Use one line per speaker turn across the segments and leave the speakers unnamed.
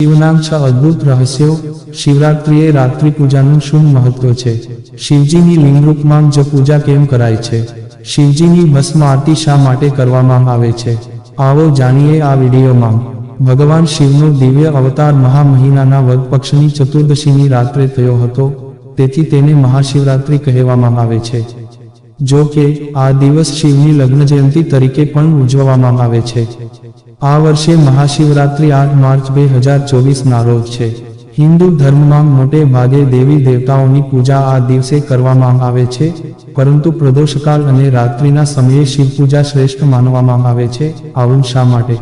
શિવનામ છ અદ્ભુત રહસ્યો, શિવરાત્રિએ રાત્રિ પૂજાનું શું મહત્વ છે? શિવજીની લિંગરૂપમાં જ પૂજા કેમ કરાય છે? શિવજીની ભસ્મ આરતી શા માટે કરવામાં આવે છે? આવો જાણીએ આ વિડીયોમાં. ભગવાન શિવનો દિવ્ય અવતાર મહા મહિનાના વદ પક્ષની ચતુર્દશીની રાત્રે થયો હતો, તેથી તેને મહાશિવરાત્રિ કહેવામાં આવે છે. જો કે, આ દિવસ શિવની લગ્ન જયંતિ તરીકે પણ ઉજવવામાં આવે છે. આ વર્ષે મહાશિવરાત્રિ આઠ માર્ચ બે હજાર ચોવીસના રોજ છે. હિન્દુ ધર્મમાં મોટે ભાગે દેવી દેવતાઓની પૂજા આ દિવસે કરવામાં આવે છે, પરંતુ પ્રદોષકાળ અને રાત્રિના સમયે શિવ પૂજા શ્રેષ્ઠ માનવામાં આવે છે, આવું શા માટે?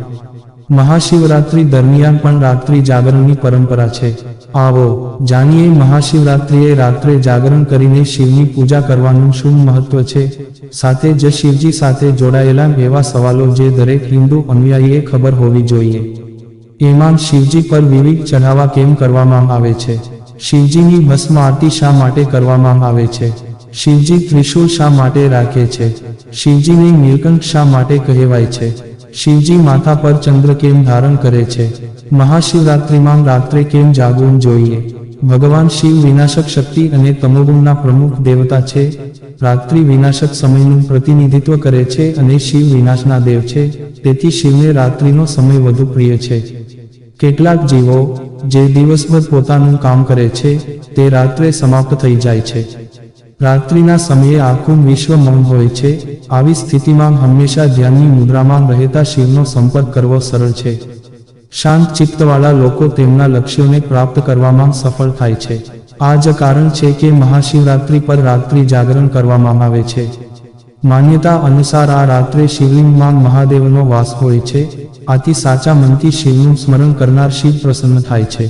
મહાશિવરાત્રિ દરમિયાન પણ રાત્રિ જાગરણની પરંપરા છે. આવો, જાણીએ મહાશિવરાત્રિએ રાત્રે જાગરણ કરીને શિવની પૂજા કરવાનું શું મહત્વ છે? સાથે જ શિવજી સાથે જોડાયેલા એવા સવાલો જે દરેક હિન્દુ અનુયાયીએ ખબર હોવી જોઈએ. એમાં શિવજી પર વિવિધ ચઢાવા કેમ કરવામાં આવે છે? શિવજીની ભસ્મ આરતી શા માટે કરવામાં આવે છે? શિવજી ત્રિશુલ શા માટે રાખે છે? શિવજીને નીલકંઠ શા માટે કહેવાય છે? શિવજી માથા પર ચંદ્ર કેમ ધારણ કરે છે? મહાશિવરાત્રિમાં રાત્રે કેમ જાગવું જોઈએ? ભગવાન શિવ વિનાશક શક્તિ અને તમોગુણના પ્રમુખ દેવતા છે. રાત્રિ વિનાશક સમયનું પ્રતિનિધિત્વ કરે છે અને શિવ વિનાશના દેવ છે. તેથી શિવને રાત્રિનો સમય વધુ પ્રિય છે. કેટલાક જીવો, જે દિવસભર પોતાનું કામ કરે છે, તે રાત્રે સમાપ્ત થઈ જાય છે. રાત્રિના સમયે આખું વિશ્વ મૌન હોય છે. આવી સ્થિતિમાં હંમેશા ધ્યાનની મુદ્રામાં રહેતા શિવનો સંપર્ક કરવો સરળ છે. શાંત ચિત્તવાળા લોકો તેમના લક્ષ્યોને પ્રાપ્ત કરવામાં સફળ થાય છે. આ જ કારણ છે કે મહાશિવરાત્રિ પર રાત્રિ જાગરણ કરવામાં આવે છે. માન્યતા અનુસાર આ રાત્રે શિવલિંગમાં મહાદેવનો વાસ હોય છે. આથી સાચા મનથી શિવનું સ્મરણ કરનાર શિવ પ્રસન્ન થાય છે.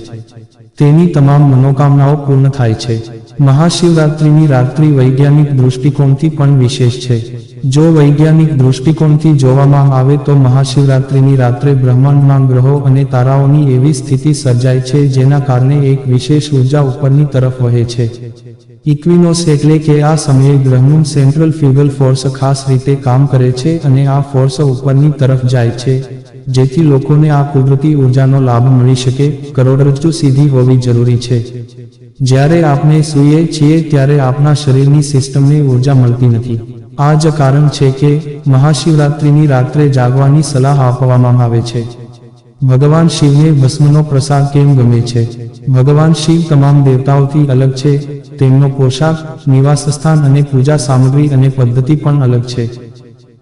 તેની તમામ મનોકામનાઓ પૂર્ણ થાય છે. મહાશિવરાત્રિની રાત્રિ વૈજ્ઞાનિક દૃષ્ટિકોણથી પણ વિશેષ છે. જો વૈજ્ઞાનિક દૃષ્ટિકોણથી જોવામાં આવે તો મહાશિવરાત્રિની રાત્રે બ્રહ્માંડમાં ગ્રહો અને તારાઓની એવી સ્થિતિ સર્જાય છે જેના કારણે એક વિશેષ ઊર્જા ઉપરની તરફ વહે છે. ઇક્વિનોસ એટલે કે આ સમયે ગ્રહનું સેન્ટ્રલ ફ્યુગલ ફોર્સ ખાસ રીતે કામ કરે છે અને આ ફોર્સ ઉપરની તરફ જાય છે, જેથી લોકોને આ કુદરતી ઉર્જાનો લાભ મળી શકે, કરોડરજ્જુ સીધી હોવી જરૂરી છે. જ્યારે આપણે સૂઈએ છીએ ત્યારે આપણા શરીરની સિસ્ટમને ઊર્જા મળતી નથી. આ જ કારણ છે કે મહાશિવરાત્રિની રાત્રે જાગવાની સલાહ આપવામાં આવે છે. ભગવાન શિવને ભસ્મનો પ્રસાદ કેમ ગમે છે? ભગવાન શિવ તમામ દેવતાઓથી અલગ છે. તેમનો પોશાક, નિવાસ સ્થાન અને પૂજા સામગ્રી અને પદ્ધતિ પણ અલગ છે.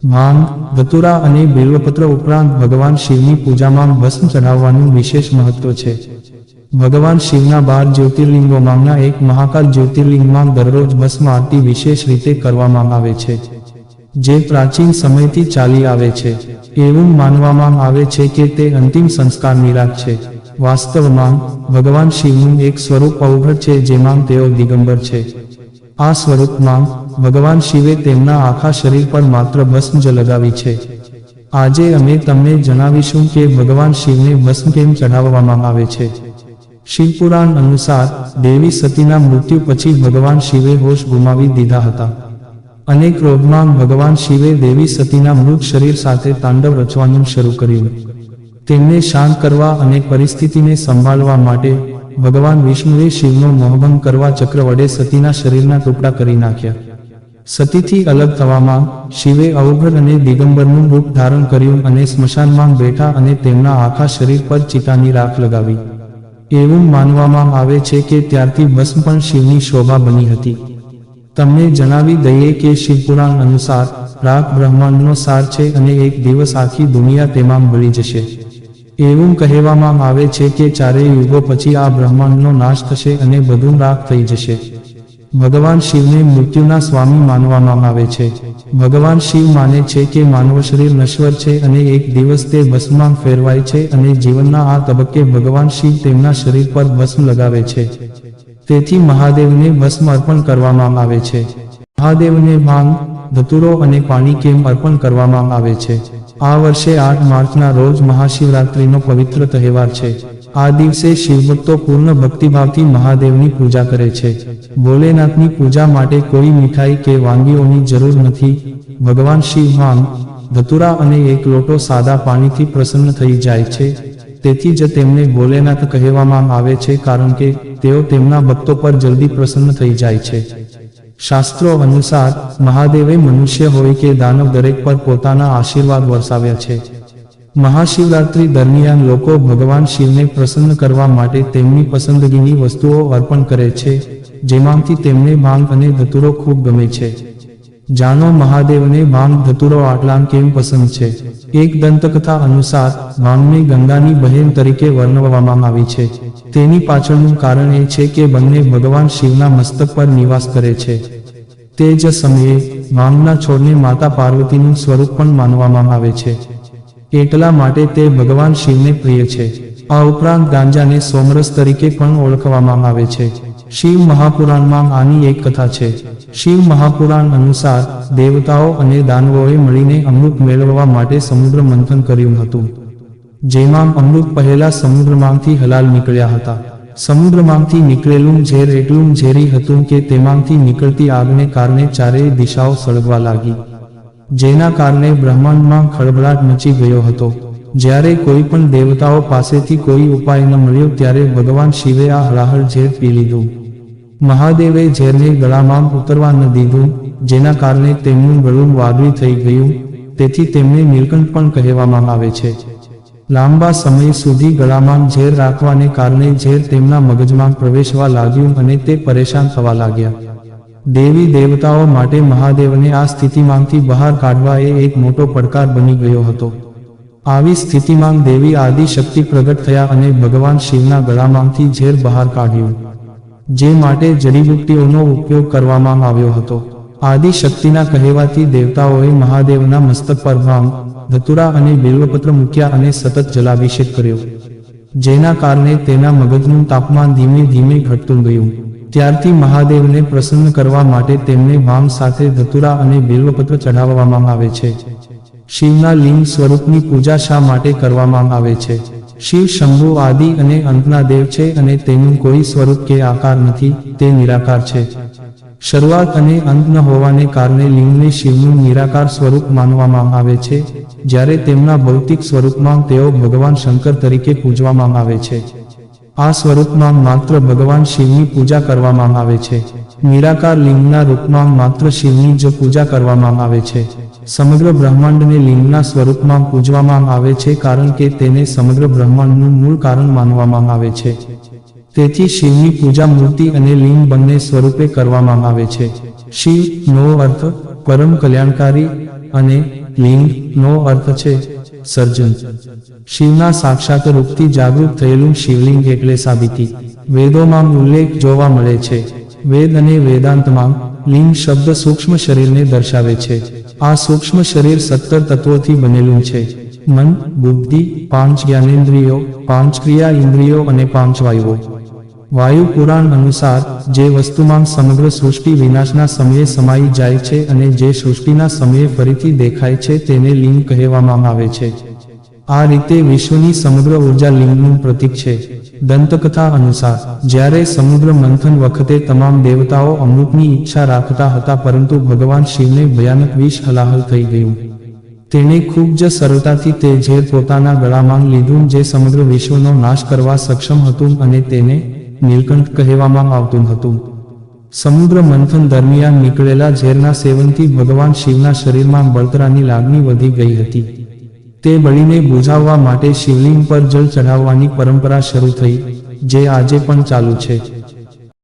માંગ ધતુરા અને બિલ્વપત્ર ઉપરાંત ભગવાન શિવની પૂજામાં ભસ્મ ચઢાવવાનું વિશેષ મહત્વ છે. ભગવાન શિવના બાર જ્યોતિર્લિંગોમાંના એક મહાકાલ જ્યોતિર્લિંગમાં દરરોજ ભસ્મ આરતી વિશેષ રીતે કરવામાં આવે છે, જે પ્રાચીન સમયથી ચાલી આવે છે. એવું માનવામાં આવે છે કે તે અંતિમ સંસ્કાર નિરાક છે. વાસ્તવમાં, ભગવાન શિવનું એક સ્વરૂપ અવઘડ છે જેમાં તેઓ દિગંબર છે. આ સ્વરૂપમાં, ભગવાન શિવે તેમના આખા શરીર પર માત્ર ભસ્મ જ લગાવી છે. આજે અમે તમને જણાવીશું કે ભગવાન શિવને ભસ્મ કેમ ચઢાવવામાં આવે છે. શિવપુરાણ અનુસાર દેવી સતીના મૃત્યુ પછી ભગવાન શિવે હોશ ગુમાવી દીધા હતા. અને ક્રોધમાં ભગવાન શિવે દેવી સતીના મૃત શરીર સાથે તાંડવ રચવાનું શરૂ કર્યું. તેમને શાંત કરવા અને પરિસ્થિતિને સંભાળવા માટે ભગવાન વિષ્ણુએ શિવનો મોહભંગ કરવા ચક્ર વડે સતીના શરીરના ટુકડા કરી નાખ્યા. સતીથી અલગ થવામાં શિવે અવઘડ અને દિગંબરનું રૂપ ધારણ કર્યું અને સ્મશાનમાં બેઠા અને તેમના આખા શરીર પર ચિતાની રાખ લગાવી. એવું માનવામાં આવે છે કે ત્યારથી ભસ્મ પણ શિવની શોભા બની હતી. તમને જણાવી દઈએ કે શિવપુરાણ અનુસાર રાગ બ્રહ્માંડનો સાર છે અને એક દિવસ આખી દુનિયા તેમાં ભળી જશે. એવું કહેવામાં આવે છે કે ચારેય યુગો પછી આ બ્રહ્માંડનો નાશ થશે અને બધું રાખ થઈ જશે. ભગવાન શિવને મૃત્યુના સ્વામી માનવામાં આવે છે. ભગવાન શિવ માને છે કે માનવ શરીર નશ્વર છે અને એક દિવસ તે ભસ્મમાં ફેરવાય છે અને જીવનના આ તબક્કે ભગવાન શિવ તેમના શરીર પર ભસ્મ લગાવે છે. તેથી મહાદેવને ભસ્મ અર્પણ કરવામાં આવે છે. મહાદેવને ભાંગ, ધતુરો અને પાણી કેમ અર્પણ કરવામાં આવે છે. આ વર્ષે આઠ માર્ચના રોજ મહાશિવરાત્રિનો પવિત્ર તહેવાર છે. આ દિવસે શિવભક્તો પૂર્ણ ભક્તિભાવથી મહાદેવની પૂજા કરે છે. ભોલેનાથની પૂજા માટે કોઈ મીઠાઈ કે વાનગીઓની જરૂર નથી. ભગવાન શિવ ભાંગ ધતુરા અને એક લોટો સાદા પાણીથી પ્રસન્ન થઈ જાય છે. તેથી જ તેમને ભોલેનાથ કહેવામાં આવે છે કારણ કે તેઓ તેમના ભક્તો પર જલ્દી પ્રસન્ન થઈ જાય છે. શાસ્ત્રો અનુસાર મહાદેવે મનુષ્ય હોય કે દાનવ દરેક પર પોતાના આશીર્વાદ વરસાવ્યા છે. મહાશિવરાત્રિ દરમિયાન લોકો ભગવાન શિવને પ્રસન્ન કરવા માટે તેમની પસંદગીની વસ્તુઓ અર્પણ કરે છે, જેમાંથી તેમને ભાંગ અને ધતુરો ખૂબ ગમે છે. જાણો, મહાદેવને ભાંગ, ધતુરો, આટલામ કેમ પસંદ છે? એક દંતકથા અનુસાર, ભાંગને ગંગાની બહેન તરીકે વર્ણવવામાં આવી છે. તેની પાછળનું કારણ એ છે કે બંને ભગવાન શિવના મસ્તક પર નિવાસ કરે છે. તે જ સમયે, ભાંગના છોડને માતા પાર્વતીનું સ્વરૂપ પણ માનવામાં આવે છે. એટલા માટે તે ભગવાન શિવને પ્રિય છે. આ ઉપરાંત ગાંજાને સોમરસ તરીકે પણ ઓળખવામાં આવે છે. શિવ મહાપુરાણમાં આની એક કથા છે. શિવ મહાપુરાણ અનુસાર દેવતાઓ અને દાનવોએ મળીને અમૃત મેળવવા માટે સમુદ્ર મંથન કર્યું હતું. જેમાં અમૃત પહેલા સમુદ્રમાંથી હલાલ નીકળ્યા હતા. સમુદ્રમાંથી નીકળેલું ઝેર એટલું ઝેરી હતું કે તેમાંથી નીકળતી આગને કારણે ચારેય દિશાઓ સળગવા લાગી. જેના કારણે બ્રહ્માંડમાં ખળભળાટ મચી ગયો હતો. જ્યારે કોઈ પણ દેવતાઓ પાસેથી કોઈ ઉપાય ન મળ્યો ત્યારે ભગવાન શિવે આ હળાહળ ઝેર પી લીધું. મહાદેવે ઝેરને ગળામાં ઉતરવા ન દીધું, જેના કારણે તેમનું ગળું વાદળી થઈ ગયું. તેથી તેમને નીલકંઠ પણ કહેવામાં આવે છે. લાંબા સમય સુધી ગળામાં ઝેર રાખવાને કારણે ઝેર તેમના મગજમાં પ્રવેશવા લાગ્યું અને તે પરેશાન થવા લાગ્યા. દેવી દેવતાઓ માટે મહાદેવને આ સ્થિતિમાંથી બહાર કાઢવા એ એક મોટો પડકાર બની ગયો હતો. આવી સ્થિતિમાં દેવી આદિ શક્તિ પ્રગટ થયા અને ભગવાન શિવના ગળામાંથી ઝેર બહાર કાઢ્યું. જે માટે જડીબુટ્ટીઓનો ઉપયોગ કરવામાં આવ્યો હતો. આદિ શક્તિના કહેવાથી દેવતાઓએ મહાદેવના મસ્તક પર ભાંગ, ધતુરા અને બિલ્વપત્ર મૂક્યા અને સતત જલાભિષેક કર્યો. જેના કારણે તેના મગજનું તાપમાન ધીમે ધીમે ઘટતું ગયું. ત્યારથી મહાદેવને પ્રસન્ન કરવા માટે તેમને વામ સાથે ધતુરા અને બિલ્વપત્ર ચઢાવવામાં આવે છે. શિવના લિંગ સ્વરૂપની પૂજા શા માટે કરવામાં આવે છે? શિવ શંભુ આદિ અને અંતના દેવ છે અને તેનું કોઈ સ્વરૂપ કે આકાર નથી, તે નિરાકાર છે. શરૂઆત અને અંત ન હોવાને કારણે લિંગને શિવનું નિરાકાર સ્વરૂપ માનવામાં આવે છે, જ્યારે તેમના ભૌતિક સ્વરૂપમાં તેઓ ભગવાન શંકર તરીકે પૂજવામાં આવે છે. આ સ્વરૂપમાં માત્ર ભગવાન શિવની પૂજા કરવામાં આવે છે. નિરાકાર લિંગના રૂપમાં માત્ર શિવની જ પૂજા કરવામાં આવે છે. સમગ્ર બ્રહ્માંડને લિંગના સ્વરૂપમાં પૂજવામાં આવે છે કારણ કે તેને સમગ્ર બ્રહ્માંડનું મૂળ કારણ માનવામાં આવે છે. તેથી શિવની પૂજા મૂર્તિ અને લિંગ બંને સ્વરૂપે કરવામાં આવે છે. શિવ નો અર્થ પરમ કલ્યાણકારી અને લિંગ નો અર્થ છે. સર્જન. શિવના સાક્ષાત રૂપથી જાગૃત થયેલું શિવલિંગ એટલે સાબિતી. વેદોમાં ઉલ્લેખ જોવા મળે છે. વેદ અને વેદાંતમાં લિંગ શબ્દ સૂક્ષ્મ શરીરને દર્શાવે છે. આ સૂક્ષ્મ શરીર સત્તર તત્વોથી બનેલું છે. મન, બુદ્ધિ, પાંચ જ્ઞાનેન્દ્રિયો, પાંચ ક્રિયા ઇન્દ્રિયો અને પાંચ વાયુઓ. વાયુ પુરાણ અનુસાર, જે વસ્તુમાં સમગ્ર સૃષ્ટિ વિનાશના સમયે સમાઈ જાય છે અને જે સૃષ્ટિના સમયે ફરીથી દેખાય છે તેને લિંગ કહેવામાં આવે છે. આ રીતે વિશ્વની સમગ્ર ઊર્જા લિંગનું પ્રતીક છે. દંતકથા અનુસાર, જ્યારે સમુદ્ર મંથન વખતે તમામ દેવતાઓ અમૃતની ઈચ્છા રાખતા હતા પરંતુ ભગવાન શિવને ભયાનક વિષ હલાહલ થઈ ગયું. તેણે ખૂબ જ સરળતાથી તે ઝેર પોતાના ગળામાં લીધું જે સમગ્ર વિશ્વનો નાશ કરવા સક્ષમ હતું અને તેને નીલકંઠ કહેવામાં આવતું હતું. સમુદ્ર મંથન દરમિયાન નીકળેલા ઝેરના સેવનથી ભગવાન શિવના શરીરમાં બળતરાની લાગણી વધી ગઈ હતી. તે બળીને બુઝાવવા માટે શિવલિંગ પર જળ ચઢાવવાની પરંપરા શરૂ થઈ, જે આજે પણ ચાલુ છે.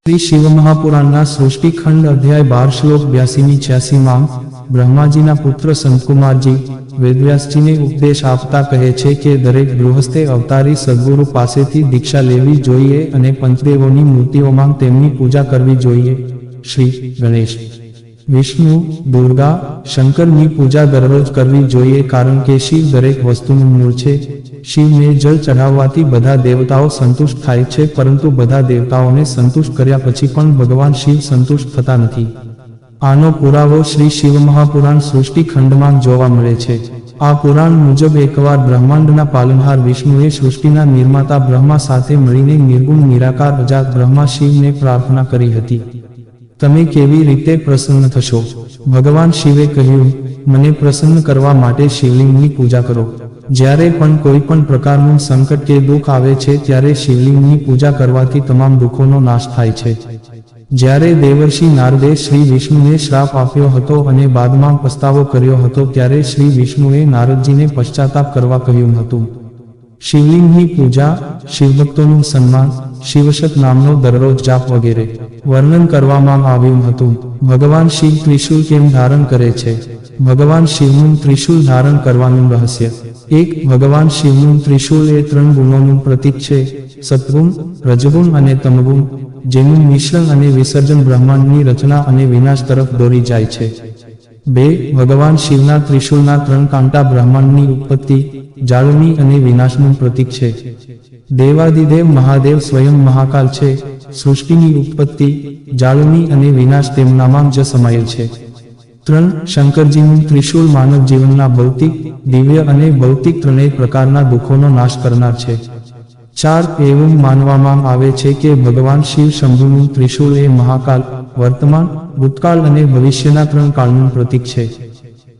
શ્રી શિવ મહાપુરાણના સૃષ્ટિખંડ અધ્યાય બાર શ્લોક બ્યાસીની છ્યાસીમાં બ્રહ્માજીના પુત્ર સંતકુમારજી વેદવ્યાસજીને ઉપદેશ આપતા કહે છે કે દરેક ગૃહસ્થે અવતારી સદગુરુ પાસેથી દીક્ષા લેવી જોઈએ અને પંચદેવોની મૂર્તિઓમાં તેમની પૂજા કરવી જોઈએ. શ્રી ગણેશ. વિષ્ણુ, દુર્ગા, શંકરની પૂજા દરરોજ કરવી જોઈએ કારણ કે શિવ દરેક વસ્તુનું મૂળ છે. શિવને જળ ચઢાવવાથી બધા દેવતાઓ સંતુષ્ટ થાય છે પરંતુ બધા દેવતાઓને સંતુષ્ટ કર્યા પછી પણ ભગવાન શિવ સંતુષ્ટ થતા નથી. આનો પુરાવો શ્રી શિવ મહાપુરાણ સૃષ્ટિ ખંડમાં જોવા મળે છે. આ પુરાણ મુજબ એકવાર બ્રહ્માંડના પાલનહાર વિષ્ણુએ સૃષ્ટિના નિર્માતા બ્રહ્મા સાથે મળીને નિર્ગુણ, નિરાકાર, અજાત બ્રહ્મા શિવને પ્રાર્થના કરી હતી. તમે કેવી રીતે પ્રસન્ન થશો? ભગવાન શિવે કહ્યું, મને પ્રસન્ન કરવા માટે શિવલિંગની પૂજા કરો. જ્યારે પણ કોઈ પણ પ્રકારનું સંકટ કે દુઃખ આવે છે, ત્યારે શિવલિંગની પૂજા કરવાથી તમામ દુઃખોનો નાશ થાય છે. જ્યારે દેવર્ષિ નારદે શ્રી વિષ્ણુને શ્રાપ આપ્યો હતો અને બાદમાં પસ્તાવો કર્યો હતો ત્યારે શ્રી વિષ્ણુએ નારદજીને પશ્ચાતાપ કરવા કહ્યું હતું. શિવલિંગની પૂજા, શિવભક્તોનું સન્માન શિવશત નામનો દરરોજ જાપ વગેરે વર્ણન કરવામાં આવ્યું હતું. ભગવાન શિવ ત્રિશુલ કેમ ધારણ કરે છે? ભગવાન શિવનું ત્રિશૂલ ધારણ કરવાનું રહસ્ય. એક, ભગવાન શિવનું ત્રિશૂલ એ ત્રણ ગુણોનું પ્રતીક છે. સત્વગુણ રજગુણ અને તમગુણ. જેનું મિશ્રણ અને વિસર્જન બ્રહ્માંડની રચના અને વિનાશ તરફ દોરી જાય છે. બે, ભગવાન શિવના ત્રિશુલના ત્રણ કાંટા બ્રહ્માંડની ઉત્પત્તિ જાળવણી અને વિનાશનું પ્રતીક છે. દેવાદિદેવ મહાદેવ સ્વયં મહાકાલ છે. સૃષ્ટિની ઉત્પત્તિ જાળવણી અને વિનાશ તેમનામાં જ સમાયેલ છે. ત્રણ, શંકરજીનું ત્રિશૂળ માનવ જીવનના ભૌતિક, દિવ્ય અને ભૌતિક ત્રણેય પ્રકારના દુઃખોનો નાશ કરનાર છે. ચાર એવું માનવામાં આવે છે કે ભગવાન શિવ શંભુનું ત્રિશુલ એ મહાકાલ, વર્તમાન, ભૂતકાળ અને ભવિષ્યના ત્રણ કાળનું પ્રતીક છે.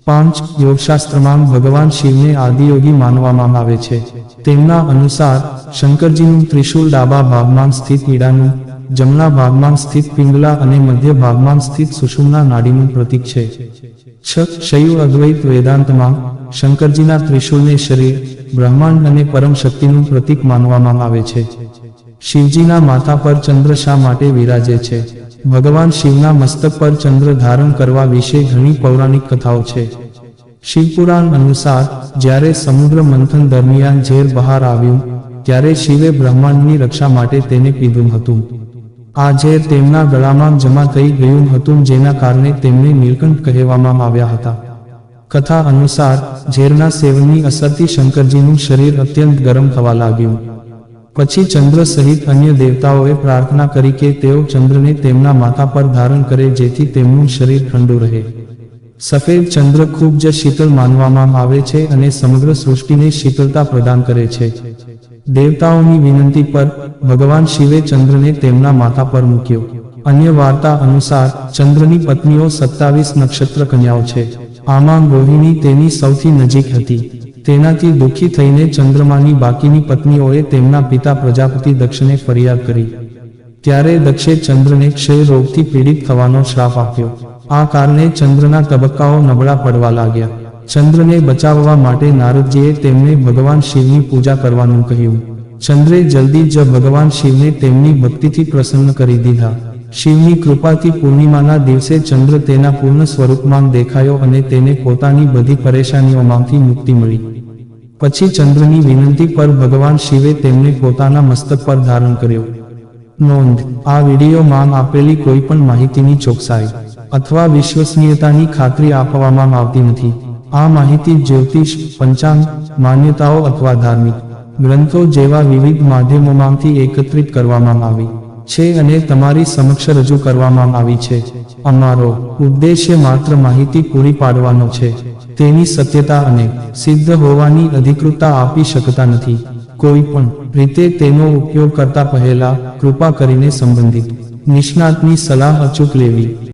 પાંચ યોગશાસ્ત્રમાં ભગવાન શિવને આદિયોગી માનવામાં આવે છે. તેમના અનુસાર, શંકરજીનું ત્રિશુલ ડાબા ભાગમાં સ્થિત ઈડાનું, જમણા ભાગમાં સ્થિત પિંગલા અને મધ્ય ભાગમાં સ્થિત સુષુમના નાડીનું પ્રતીક છે. છ શૈવ અદ્વૈત વેદાંતમાં, શંકરજીના ત્રિશૂળને શરીર બ્રહ્માંડ અને પરમ શક્તિનું પ્રતીક માનવામાં આવે છે. શિવજીના માથા પર ચંદ્ર શા માટે વિરાજે છે? ભગવાન શિવના મસ્તક પર ચંદ્ર ધારણ કરવા વિશે ઘણી પૌરાણિક કથાઓ છે. શિવપુરાણ અનુસાર, જ્યારે સમુદ્ર મંથન દરમિયાન ઝેર બહાર આવ્યું, ત્યારે શિવે બ્રહ્માંડની રક્ષા માટે તેને પીધું હતું. આ ઝેર તેમના ગળામાં જમા થઈ ગયું હતું, જેના કારણે તેમને નીલકંઠ કહેવામાં આવ્યા હતા. કથા અનુસાર ઝેરના સેવનની અસરથી શંકરજીનું શરીર અત્યંત ગરમ થવા લાગ્યું. પછી ચંદ્ર સહિત અન્ય દેવતાઓએ પ્રાર્થના કરી કે તેઓ ચંદ્રને તેમના માથા પર ધારણ કરે જેથી તેમનું શરીર ઠંડુ રહે. સફેદ ચંદ્ર ખૂબ જ શીતળ માનવામાં આવે છે અને સમગ્ર સૃષ્ટિને શીતળતા પ્રદાન કરે છે. દેવતાઓની વિનંતી પર ભગવાન શિવે ચંદ્રને તેમના માથા પર મૂક્યો. અન્ય વાર્તા અનુસાર ચંદ્રની પત્નીઓ સત્તાવીસ નક્ષત્ર કન્યાઓ છે. આમાં રોહિણી તેની સૌથી નજીક હતી. તેનાથી દુઃખી થઈને ચંદ્રમાની બાકીની પત્નીઓએ તેમના પિતા પ્રજાપતિ દક્ષને ફરિયાદ કરી. ત્યારે દક્ષે ચંદ્રને ક્ષય રોગથી પીડિત થવાનો શ્રાપ આપ્યો. આ કારણે ચંદ્રના તબક્કાઓ નબળા પડવા લાગ્યા. ચંદ્રને બચાવવા માટે નારદજીએ તેમને ભગવાન શિવની પૂજા કરવાનું કહ્યું. ચંદ્રે જલ્દી જ ભગવાન શિવને તેમની ભક્તિથી પ્રસન્ન કરી દીધા. શિવની કૃપાથી પૂર્ણિમાના દિવસે ચંદ્ર તેના પૂર્ણ સ્વરૂપમાં દેખાયો અને તેને પોતાની બધી પરેશાનીઓમાંથી મુક્તિ મળી. પછી ચંદ્રની વિનંતી પર ભગવાન શિવે તેમને પોતાના મસ્તક પર ધારણ કર્યો. નોંધ, આ વિડીયોમાં આપેલી કોઈ પણ માહિતીની ચોકસાઈ અથવા વિશ્વસનીયતાની ખાતરી આપવામાં આવતી નથી. આ માહિતી જ્યોતિષ, પંચાંગ, માન્યતાઓ અથવા ધાર્મિક ગ્રંથો જેવા વિવિધ માધ્યમોમાંથી એકત્રિત કરવામાં આવી. છે અને તમારી સમક્ષ રજૂ કરવામાં આવી છે. અમારો ઉદ્દેશ્ય માત્ર માહિતી પૂરી પાડવાનો છે. તેની સત્યતા અને સિદ્ધ હોવાની અધિકૃતતા આપી શકતા નથી. કોઈ પણ રીતે તેનો ઉપયોગ કરતા પહેલા કૃપા કરીને સંબંધિત નિષ્ણાતની સલાહ અચૂક લેવી.